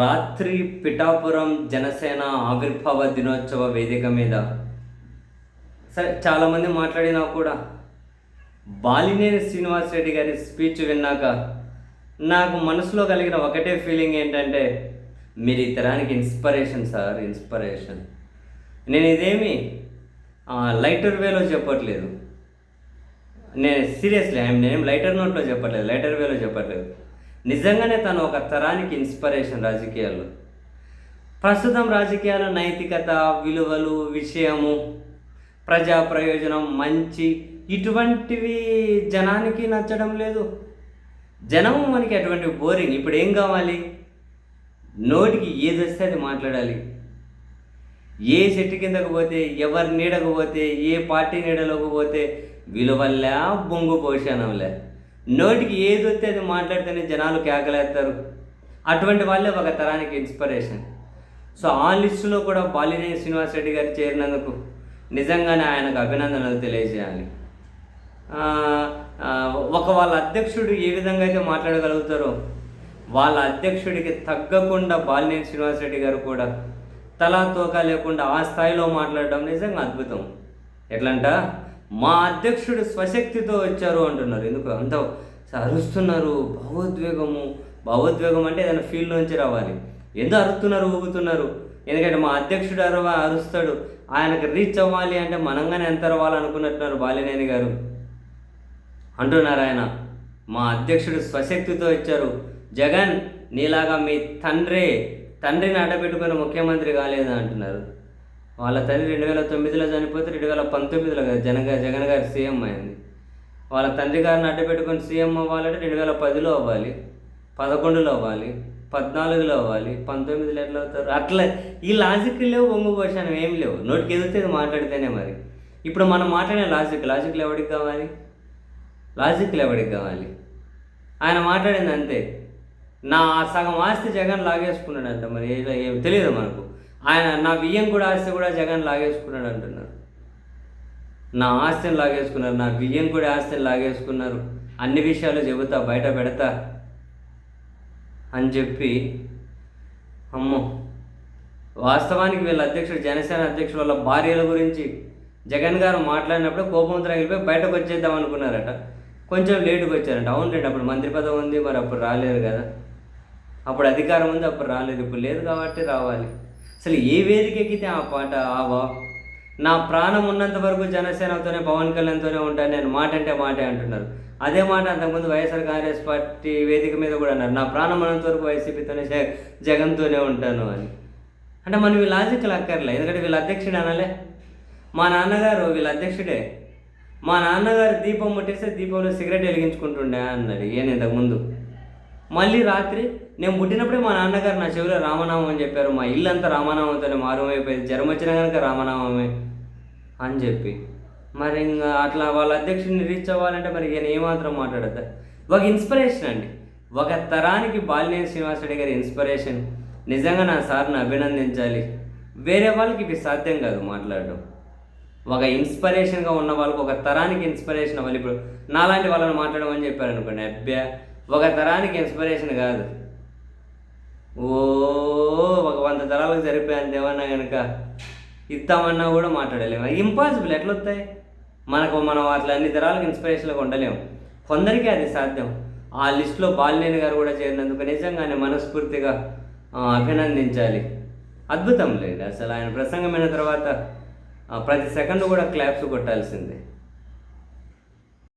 రాత్రి పిఠాపురం జనసేన ఆవిర్భావ దినోత్సవ వేదిక మీద. సరే చాలామంది మాట్లాడినా కూడా బాలినేని శ్రీనివాసరెడ్డి గారి స్పీచ్ విన్నాక నాకు మనసులో కలిగిన ఒకటే ఫీలింగ్ ఏంటంటే మీరు ఈ తరానికి ఇన్స్పిరేషన్ సార్ ఇన్స్పిరేషన్. నేను ఇదేమి లైటర్ వేలో చెప్పట్లేదు. నేను సీరియస్లీ ఐఎమ్ నేను లైటర్ నోట్లో చెప్పట్లేదు లైటర్ వేలో చెప్పట్లేదు. నిజంగానే తను ఒక తరానికి ఇన్స్పిరేషన్ రాజకీయాల్లో. ప్రస్తుతం రాజకీయాల నైతికత విలువలు విషయము ప్రజా ప్రయోజనం మంచి ఇటువంటివి జనానికి నచ్చడం లేదు. జనం మనకి అటువంటి బోరింగ్ ఇప్పుడు ఏం కావాలి? నోటికి ఏది వస్తే అది మాట్లాడాలి. ఏ చెట్టు కిందకు పోతే ఎవరి నీడకు పోతే ఏ పార్టీ నీడలోకి పోతే విలువల్లా బొంగు పోషణంలే. Hmm. నోటికి ఏది వస్తే అది మాట్లాడితేనే జనాలు కేకలేస్తారు. అటువంటి వాళ్ళే ఒక తరానికి ఇన్స్పిరేషన్ సో ఆ లిస్టులో కూడా బాలినేని శ్రీనివాసరెడ్డి గారు చేరినందుకు నిజంగానే ఆయనకు అభినందనలు తెలియజేయాలి. ఒక వాళ్ళ అధ్యక్షుడు ఏ విధంగా అయితే మాట్లాడగలుగుతారో వాళ్ళ అధ్యక్షుడికి తగ్గకుండా బాలినేని శ్రీనివాసరెడ్డి గారు కూడా తలా తోక లేకుండా ఆ స్థాయిలో మాట్లాడడం నిజంగా అద్భుతం. ఎట్లంట? మా అధ్యక్షుడు స్వశక్తితో వచ్చారు అంటున్నారు. ఎందుకు? అంత అరుస్తున్నారు. భావోద్వేగము. భావోద్వేగం అంటే ఏదైనా ఫీల్డ్ నుంచి రావాలి. ఎందుకు అరుస్తున్నారు? ఊగుతున్నారు. ఎందుకంటే మా అధ్యక్షుడు అరవ అరుస్తాడు. ఆయనకు రీచ్ అవ్వాలి అంటే మనంగానే ఎంత అరవాలనుకున్నట్టున్నారు బాలినేని గారు. అంటున్నారు ఆయన. మా అధ్యక్షుడు స్వశక్తితో ఇచ్చారు జగన్ నీలాగా మీ తండ్రి తండ్రిని అడ్డపెట్టుకుని ముఖ్యమంత్రి కాలేదా? అంటున్నారు. వాళ్ళ తండ్రి రెండు వేల తొమ్మిదిలో చనిపోతే రెండు వేల పంతొమ్మిదిలో కదా జనగ జగన్ గారి సీఎం అయింది. వాళ్ళ తండ్రి గారిని అడ్డపెట్టుకొని సీఎం అవ్వాలంటే రెండు వేల పదిలో అవ్వాలి పదకొండులో అవ్వాలి పద్నాలుగులో అవ్వాలి పంతొమ్మిదిలో ఎట్లా అవుతారు? అట్లా ఈ లాజిక్ లేవు ఒంగు పోషణం ఏం లేవు. నోటికి ఎదిగితే మాట్లాడితేనే మరి. ఇప్పుడు మనం మాట్లాడే లాజిక్ లాజిక్లు ఎవరికి కావాలి? లాజిక్లు ఎవరికి కావాలి? ఆయన మాట్లాడింది అంతే. నా సగం ఆస్తి జగన్ లాగేసుకున్నాడు అంట మరి ఏం తెలియదు మనకు. ఆయన నా బియ్యం కూడా ఆస్తి కూడా జగన్ లాగేసుకున్నాడు అంటున్నారు. నా ఆస్తిని లాగేసుకున్నారు నా బియ్యం కూడా ఆస్తిని లాగేసుకున్నారు. అన్ని విషయాలు చెబుతా బయట పెడతా అని చెప్పి అమ్మో వాస్తవానికి వీళ్ళ అధ్యక్షుడు జనసేన అధ్యక్షుడు వాళ్ళ భార్యల గురించి జగన్ గారు మాట్లాడినప్పుడు కోపం తగిలిపోయి బయటకు వచ్చేద్దాం అనుకున్నారట. కొంచెం లేటుగా వచ్చారంట. అవునండి అప్పుడు మంత్రి పదవి ఉంది మరి అప్పుడు రాలేరు కదా. అప్పుడు అధికారం ఉంది అప్పుడు రాలేదు. ఇప్పుడు లేదు కాబట్టి రావాలి. అసలు ఏ వేదిక ఎక్కితే ఆ పాట ఆ వా నా ప్రాణం ఉన్నంత వరకు జనసేనతోనే పవన్ కళ్యాణ్తోనే ఉంటాను నేను మాట అంటే మాటే అంటున్నారు. అదే మాట అంతకుముందు వైఎస్ఆర్ కాంగ్రెస్ పార్టీ వేదిక మీద కూడా అన్నారు. నా ప్రాణం ఉన్నంత వరకు వైసీపీతోనే జగన్తోనే ఉంటాను అని. అంటే మనం వీళ్ళ లాజికల్ అక్కర్లే. ఎందుకంటే వీళ్ళ అధ్యక్షుడు అనలే. మా నాన్నగారు వీళ్ళ అధ్యక్షుడే. మా నాన్నగారు దీపం ముట్టేస్తే దీపంలో సిగరెట్ వెలిగించుకుంటుండే అన్నాడు ఈయన ఇంతకుముందు. మళ్ళీ రాత్రి నేను పుట్టినప్పుడే మా నాన్నగారు నా చెవిలో రామనామం అని చెప్పారు. మా ఇల్లు అంతా రామనామంతోనే మారుమైపోయింది జ్వరం వచ్చినా కనుక రామనామమే అని చెప్పి. మరి ఇంకా అట్లా వాళ్ళ అధ్యక్షుడిని రీచ్ అవ్వాలంటే మరి నేను ఏమాత్రం మాట్లాడద్దా? ఒక ఇన్స్పిరేషన్ అండి. ఒక తరానికి బాలినేని శ్రీనివాసరెడ్డి గారి ఇన్స్పిరేషన్ నిజంగా నా సార్ని అభినందించాలి. వేరే వాళ్ళకి ఇవి సాధ్యం కాదు మాట్లాడడం. ఒక ఇన్స్పిరేషన్గా ఉన్న వాళ్ళకి ఒక తరానికి ఇన్స్పిరేషన్ అవ్వాలి. ఇప్పుడు నాలాంటి వాళ్ళని మాట్లాడమని చెప్పారు అనుకోండి అబ్బా ఒక తరానికి ఇన్స్పిరేషన్ కాదు. ఓ ఒక వంద తరాలకు సరిపోయేంత ఏమన్నా కనుక ఇస్తామన్నా కూడా మాట్లాడలేము. ఇంపాసిబుల్ ఎట్లా వస్తాయి మనకు మనం అట్లా అన్ని తరాలకు ఇన్స్పిరేషన్గా ఉండలేము. కొందరికీ అది సాధ్యం. ఆ లిస్టులో బాలినేని గారు కూడా చేరినందుకు నిజంగానే మనస్ఫూర్తిగా అభినందించాలి. అద్భుతం లేదు. అసలు ఆయన ప్రసంగమైన తర్వాత ప్రతి సెకండ్ కూడా క్లాప్స్ కొట్టాల్సిందే.